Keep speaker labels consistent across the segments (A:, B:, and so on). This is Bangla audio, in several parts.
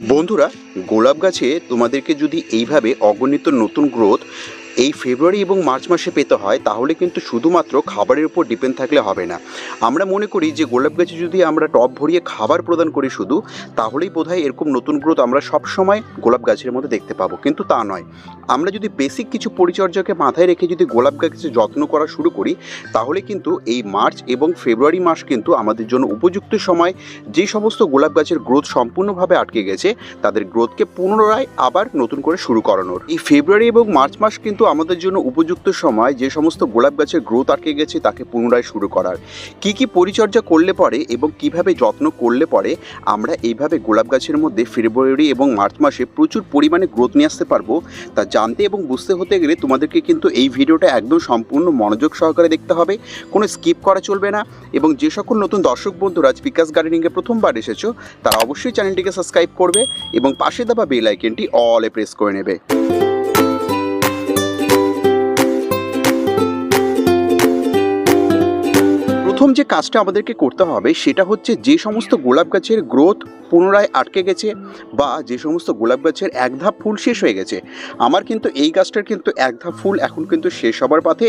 A: বন্ধুরা গোলাপ গাছে তোমাদেরকে যদি এইভাবে অগণিত নতুন গ্রোথ এই ফেব্রুয়ারি এবং মার্চ মাসে পেতে হয়, তাহলে কিন্তু শুধুমাত্র খাবারের উপর ডিপেন্ড থাকলে হবে না। আমরা মনে করি যে গোলাপ গাছে যদি আমরা টপ ভরিয়ে খাবার প্রদান করি শুধু, তাহলেই বোধহয় এরকম নতুন গ্রোথ আমরা সব সময় গোলাপ গাছের মধ্যে দেখতে পাবো। কিন্তু তা নয়। আমরা যদি বেসিক কিছু পরিচর্যাকে মাথায় রেখে যদি গোলাপ গাছের যত্ন করা শুরু করি, তাহলে কিন্তু এই মার্চ এবং ফেব্রুয়ারি মাস কিন্তু আমাদের জন্য উপযুক্ত সময়। যে সমস্ত গোলাপ গাছের গ্রোথ সম্পূর্ণভাবে আটকে গেছে, তাদের গ্রোথকে পুনরায় আবার নতুন করে শুরু করানোর। এই ফেব্রুয়ারি এবং মার্চ মাস কিন্তু আমাদের জন্য উপযুক্ত সময় যে সমস্ত গোলাপ গাছের গ্রোথ আটকে গেছে তাকে পুনরায় শুরু করার। কি কি পরিচর্যা করলে পরে এবং কীভাবে যত্ন করলে পরে আমরা এইভাবে গোলাপ গাছের মধ্যে ফেব্রুয়ারি এবং মার্চ মাসে প্রচুর পরিমাণে গ্রোথ নিয়ে আসতে পারব তা জানতে এবং বুঝতে হতে গেলে তোমাদেরকে কিন্তু এই ভিডিওটা একদম সম্পূর্ণ মনোযোগ সহকারে দেখতে হবে, কোনো স্কিপ করা চলবে না এবং যে সকল নতুন দর্শক বন্ধুরা বিকাশ গার্ডেনিংয়ে প্রথমবার এসেছ, তারা অবশ্যই চ্যানেলটিকে সাবস্ক্রাইব করবে এবং পাশে দেওয়া বেল আইকনটি অলে প্রেস করে নেবে। প্রথম যে কাজটা আমাদেরকে করতে হবে সেটা হচ্ছে যে সমস্ত গোলাপ গাছের গ্রোথ পুনরায় আটকে গেছে বা যে সমস্ত গোলাপ গাছের এক ধাপ ফুল শেষ হয়ে গেছে। আমার কিন্তু এই গাছটার কিন্তু এক ধাপ ফুল এখন কিন্তু শেষ হবার পথে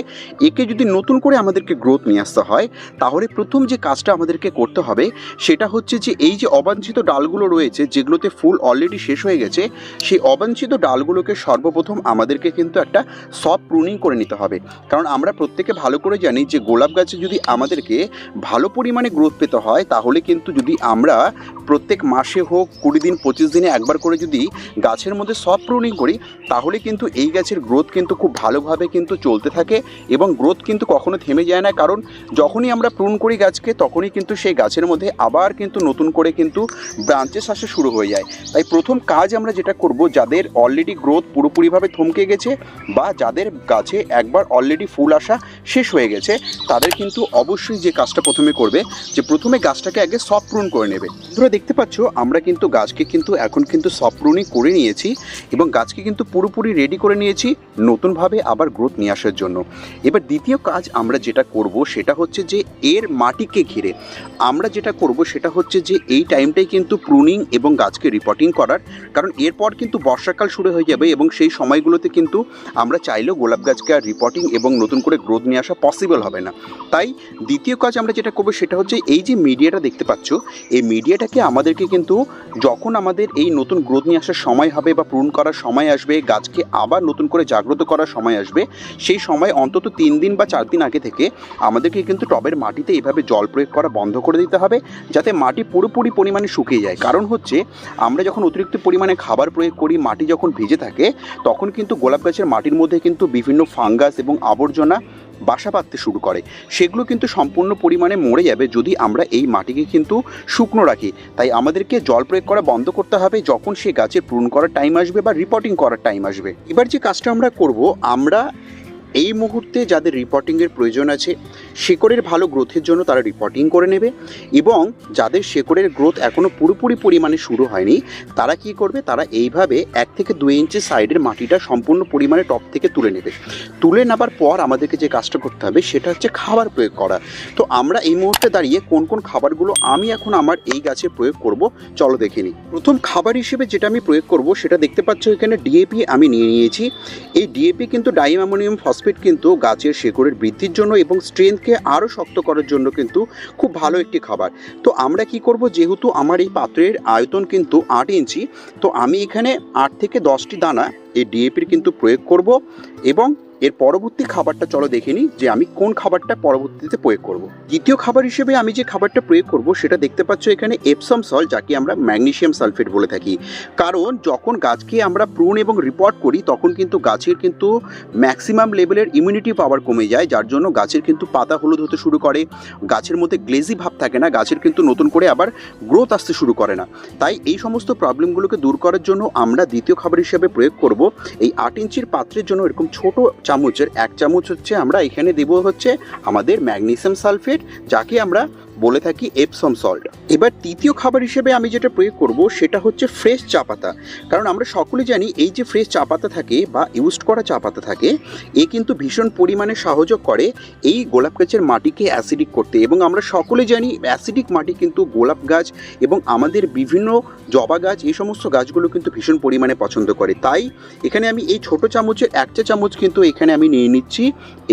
A: একে যদি নতুন করে আমাদেরকে গ্রোথ নিয়ে আসতে হয়, তাহলে প্রথম যে কাজটা আমাদেরকে করতে হবে, সেটা হচ্ছে যে এই যে অবাঞ্ছিত ডালগুলো রয়েছে, যেগুলোতে ফুল অলরেডি শেষ হয়ে গেছে, সেই অবাঞ্ছিত ডালগুলোকে সর্বপ্রথম আমাদেরকে কিন্তু একটা সফট প্রুনিং করে নিতে হবে। কারণ আমরা প্রত্যেকে ভালো করে জানি যে গোলাপ গাছে যদি আমাদেরকে ভালো পরিমাণে গ্রোথ পেতে হয়, তাহলে কিন্তু যদি আমরা প্রত্যেক মাসে হোক, কুড়ি দিন, পঁচিশ দিনে একবার করে যদি গাছের মধ্যে সফট প্রুনিং করি, তাহলে কিন্তু এই গাছের গ্রোথ কিন্তু খুব ভালোভাবে কিন্তু চলতে থাকে এবং গ্রোথ কিন্তু কখনো থেমে যায় না। কারণ যখনই আমরা প্রুন করি গাছকে, তখনই কিন্তু সেই গাছের মধ্যে আবার কিন্তু নতুন করে কিন্তু ব্রাঞ্চেস আসা শুরু হয়ে যায়। তাই প্রথম কাজ আমরা যেটা করব, যাদের অলরেডি গ্রোথ পুরোপুরিভাবে থমকে গেছে বা যাদের গাছে একবার অলরেডি ফুল আসা শেষ হয়ে গেছে, তাদের কিন্তু অবশ্যই যে কাজটা প্রথমে করবে, যে প্রথমে গাছটাকে আগে সফট প্রুন করে নেবে। তোমরা দেখতে পাচ্ছ আমরা কিন্তু গাছকে কিন্তু এখন কিন্তু সফট প্রুনিং করে নিয়েছি এবং গাছকে কিন্তু পুরোপুরি রেডি করে নিয়েছি নতুনভাবে আবার গ্রোথ নিয়ে আসার জন্য। এবার দ্বিতীয় কাজ আমরা যেটা করব সেটা হচ্ছে যে এর মাটিকে ঘিরে। আমরা যেটা করব সেটা হচ্ছে যে এই টাইমটাই কিন্তু প্রুনিং এবং গাছকে রিপোর্টিং করার, কারণ এরপর কিন্তু বর্ষাকাল শুরু হয়ে যাবে এবং সেই সময়গুলোতে কিন্তু আমরা চাইলেও গোলাপ গাছকে আর রিপোর্টিং এবং নতুন করে গ্রোথ নিয়ে আসা পসিবল হবে না। তাই দ্বিতীয় কাজ আমরা যেটা করব সেটা হচ্ছে এই যে মিডিয়াটা দেখতে পাচ্ছ, এই মিডিয়াটাকে আমাদেরকে কিন্তু যখন আমাদের এই নতুন গ্রোথ নিয়ে আসার সময় হবে বা পূরণ করার সময় আসবে, গাছকে আবার নতুন করে জাগ্রত করার সময় আসবে, সেই সময় অন্তত তিন দিন বা চার দিন আগে থেকে আমাদেরকে কিন্তু টবের মাটিতে এইভাবে জল প্রয়োগ করা বন্ধ করে দিতে হবে, যাতে মাটি পুরোপুরি পরিমাণে শুকিয়ে যায়। কারণ হচ্ছে, আমরা যখন অতিরিক্ত পরিমাণে খাবার প্রয়োগ করি, মাটি যখন ভিজে থাকে, তখন কিন্তু গোলাপ গাছের মাটির মধ্যে কিন্তু বিভিন্ন ফাঙ্গাস এবং আবর্জনা বাসা বাঁধতে শুরু করে। সেগুলো কিন্তু সম্পূর্ণ পরিমাণে মরে যাবে যদি আমরা এই মাটিকে কিন্তু শুকনো রাখি। তাই আমাদেরকে জল প্রয়োগ করা বন্ধ করতে হবে যখন সে গাছের পূরণ করার টাইম আসবে বা রিপোর্টিং করার টাইম আসবে। এবার যে কাজটা আমরা করব, আমরা এই মুহূর্তে যাদের রিপোর্টিংয়ের প্রয়োজন আছে শেকড়ের ভালো গ্রোথের জন্য তারা রিপোর্টিং করে নেবে এবং যাদের শেকড়ের গ্রোথ এখনও পুরোপুরি পরিমাণে শুরু হয়নি, তারা কি করবে? তারা এইভাবে এক থেকে দুই ইঞ্চি সাইডের মাটিটা সম্পূর্ণ পরিমাণে টপ থেকে তুলে নেবে। তুলে নেবার পর আমাদেরকে যে কাজটা করতে হবে, সেটা হচ্ছে খাবার প্রয়োগ করা। তো আমরা এই মুহূর্তে দাঁড়িয়ে কোন কোন খাবারগুলো আমি এখন আমার এই গাছে প্রয়োগ করব, চলো দেখে নিই। প্রথম খাবার হিসেবে যেটা আমি প্রয়োগ করব, সেটা দেখতে পাচ্ছ এখানে ডিএপি আমি নিয়ে নিয়েছি। এই ডিএপি কিন্তু ডাইম অ্যামোনিয়াম ফসফেট কিন্তু গাছের শেকড়ের বৃদ্ধির জন্য এবং স্ট্রেংথকে আরও শক্ত করার জন্য কিন্তু খুব ভালো একটি খাবার। তো আমরা কি করব? যেহেতু আমার এই পাত্রের আয়তন কিন্তু আট ইঞ্চি, তো আমি এখানে আট থেকে দশটি দানা এই ডিএপির কিন্তু প্রয়োগ করব এবং এর পরবর্তী খাবারটা চলো দেখে নিই যে আমি কোন খাবারটা পরবর্তীতে প্রয়োগ করব। দ্বিতীয় খাবার হিসেবে আমি যে খাবারটা প্রয়োগ করব সেটা দেখতে পাচ্ছ এখানে এপসম সল যাকে আমরা ম্যাগনেসিয়াম সালফেট বলে থাকি। কারণ যখন গাছকে আমরা প্রুন এবং রিপোর্ট করি, তখন কিন্তু গাছের কিন্তু ম্যাক্সিমাম লেভেলের ইমিউনিটি পাওয়ার কমে যায়, যার জন্য গাছের কিন্তু পাতা হলুদ হতে শুরু করে। গাছের মধ্যে গ্লেজি ভাব থাকে না, গাছের কিন্তু নতুন করে আবার গ্রোথ আসতে শুরু করে না। তাই এই সমস্ত প্রবলেমগুলোকে দূর করার জন্য আমরা দ্বিতীয় খাবার হিসেবে প্রয়োগ করব। এই আট ইঞ্চির পাত্রের জন্য এরকম ছোট চামচের এক চামচ হচ্ছে আমরা এখানে দেব হচ্ছে আমাদের ম্যাগনেসিয়াম সালফেট যাকে আমরা বলে থাকি এপসম সল্ট এবার তৃতীয় খাবার হিসেবে আমি যেটা প্রয়োগ করব সেটা হচ্ছে ফ্রেশ চা পাতা। কারণ আমরা সকলে জানি এই যে ফ্রেশ চা পাতা থাকে বা ইউজ করা চা পাতা থাকে, এ কিন্তু ভীষণ পরিমাণে সহযোগ করে এই গোলাপ গাছের মাটিকে অ্যাসিডিক করতে। এবং আমরা সকলে জানি অ্যাসিডিক মাটি কিন্তু গোলাপ গাছ এবং আমাদের বিভিন্ন জবা গাছ, এই সমস্ত গাছগুলো কিন্তু ভীষণ পরিমাণে পছন্দ করে। তাই এখানে আমি এই ছোট চামচের এক চা চামচ কিন্তু এখানে আমি নিয়ে নিচ্ছি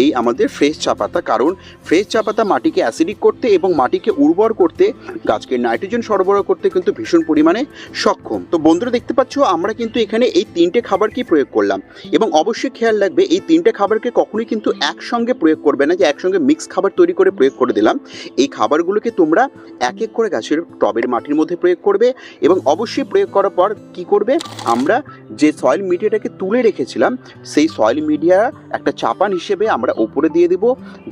A: এই আমাদের ফ্রেশ চা পাতা। কারণ ফ্রেশ চা পাতা মাটিকে অ্যাসিডিক করতে এবং মাটিকে উর্বর করতে, গাছকে নাইট্রোজেন সরবরাহ করতে কিন্তু ভীষণ পরিমাণে সক্ষম। তো বন্ধুরা দেখতে পাচ্ছ, আমরা কিন্তু এখানে এই তিনটে খাবারকেই প্রয়োগ করলাম। এবং অবশ্যই খেয়াল রাখবে, এই তিনটে খাবারকে কখনোই কিন্তু একসঙ্গে প্রয়োগ করবে না যে একসঙ্গে মিক্স খাবার তৈরি করে প্রয়োগ করে দিলাম। এই খাবারগুলোকে তোমরা এক এক করে গাছের টবের মাটির মধ্যে প্রয়োগ করবে এবং অবশ্যই প্রয়োগ করার পর কি করবে, আমরা যে সয়েল মিডিয়াটাকে তুলে রেখেছিলাম, সেই সয়েল মিডিয়া একটা চাপান হিসেবে আমরা ওপরে দিয়ে দেব,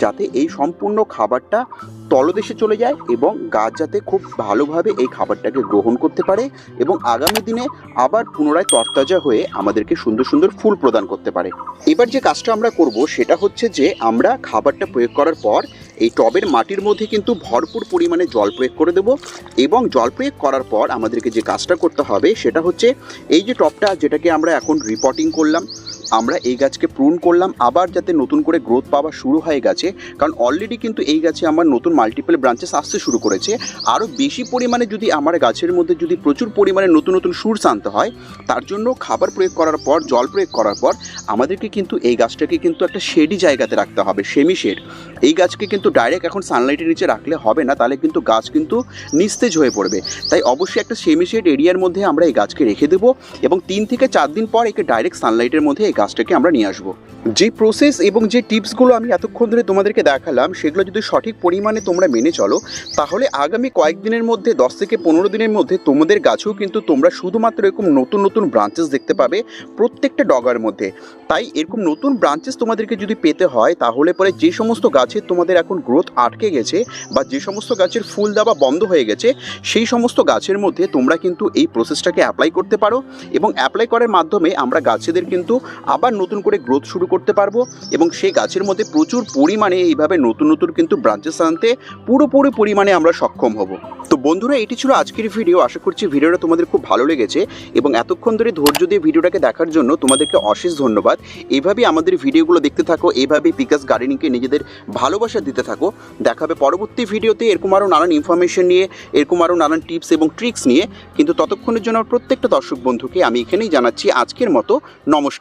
A: যাতে এই সম্পূর্ণ খাবারটা তলদেশে চলে যায় এবং গাছ যাতে খুব ভালোভাবে এই খাবারটাকে গ্রহণ করতে পারে এবং আগামী দিনে আবার পুনরায় তরতাজা হয়ে আমাদেরকে সুন্দর সুন্দর ফুল প্রদান করতে পারে। এবার যে কাজটা আমরা করব সেটা হচ্ছে যে আমরা খাবারটা প্রয়োগ করার পর এই টবের মাটির মধ্যে কিন্তু ভরপুর পরিমাণে জল প্রয়োগ করে দেব এবং জল প্রয়োগ করার পর আমাদেরকে যে কাজটা করতে হবে সেটা হচ্ছে এই যে টবটা যেটাকে আমরা এখন রিপোর্টিং করলাম, আমরা এই গাছকে প্রুন করলাম, আবার যাতে নতুন করে গ্রোথ পাওয়া শুরু হয় গাছে, কারণ অলরেডি কিন্তু এই গাছে আমার নতুন মাল্টিপল ব্রাঞ্চেস আসতে শুরু করেছে। আরও বেশি পরিমাণে যদি আমার গাছের মধ্যে যদি প্রচুর পরিমাণে নতুন নতুন সুরস আনতে হয়, তার জন্য খাবার প্রয়োগ করার পর, জল প্রয়োগ করার পর, আমাদেরকে কিন্তু এই গাছটাকে কিন্তু একটা শেডি জায়গাতে রাখতে হবে সেমি শেড এই গাছকে কিন্তু ডাইরেক্ট এখন সানলাইটের নিচে রাখলে হবে না, তাহলে কিন্তু গাছ কিন্তু নিস্তেজ হয়ে পড়বে। তাই অবশ্যই একটা সেমি শেড এরিয়ার মধ্যে আমরা এই গাছকে রেখে দেবো এবং তিন থেকে চার দিন পর একে ডাইরেক্ট সানলাইটের মধ্যে এই গাছটাকে আমরা নিয়ে আসব। যে প্রসেস এবং যে টিপসগুলো আমি এতক্ষণ ধরে তোমাদেরকে দেখালাম, সেগুলো যদি সঠিক পরিমাণে তোমরা মেনে চলো, তাহলে আগামী কয়েকদিনের মধ্যে, দশ থেকে পনেরো দিনের মধ্যে তোমাদের গাছেও কিন্তু তোমরা শুধুমাত্র এরকম নতুন নতুন ব্রাঞ্চেস দেখতে পাবে প্রত্যেকটা ডগার মধ্যে। তাই এরকম নতুন ব্রাঞ্চেস তোমাদেরকে যদি পেতে হয়, তাহলে পরে যে সমস্ত গাছের তোমাদের এখন গ্রোথ আটকে গেছে বা যে সমস্ত গাছের ফুল দেওয়া বন্ধ হয়ে গেছে, সেই সমস্ত গাছের মধ্যে তোমরা কিন্তু এই প্রসেসটাকে অ্যাপ্লাই করতে পারো এবং অ্যাপ্লাই করার মাধ্যমে আমরা গাছেদের কিন্তু আবার নতুন করে গ্রোথ শুরু করতে পারব এবং সেই গাছের মধ্যে প্রচুর পরিমাণে এইভাবে নতুন নতুন কিন্তু ব্রাঞ্চেস আনতে পুরোপুরি পরিমাণে আমরা সক্ষম হব। তো বন্ধুরা, এটি ছিল আজকের ভিডিও আশা করছি ভিডিওটা তোমাদের খুব ভালো লেগেছে এবং এতক্ষণ ধরে ধৈর্য দিয়ে ভিডিওটাকে দেখার জন্য তোমাদেরকে অশেষ ধন্যবাদ। এইভাবেই আমাদের ভিডিওগুলো দেখতে থাকো এইভাবেই পিকাস গার্ডেনিংকে নিজেদের ভালোবাসা দিতে থাকো, দেখাবে পরবর্তী ভিডিওতে এরকম আরও নানান ইনফরমেশন নিয়ে, এরকম আরও নানান টিপস এবং ট্রিক্স নিয়ে। কিন্তু ততক্ষণের জন্য প্রত্যেকটা দর্শক বন্ধুকে আমি এখানেই জানাচ্ছি আজকের মতো। নমস্কার।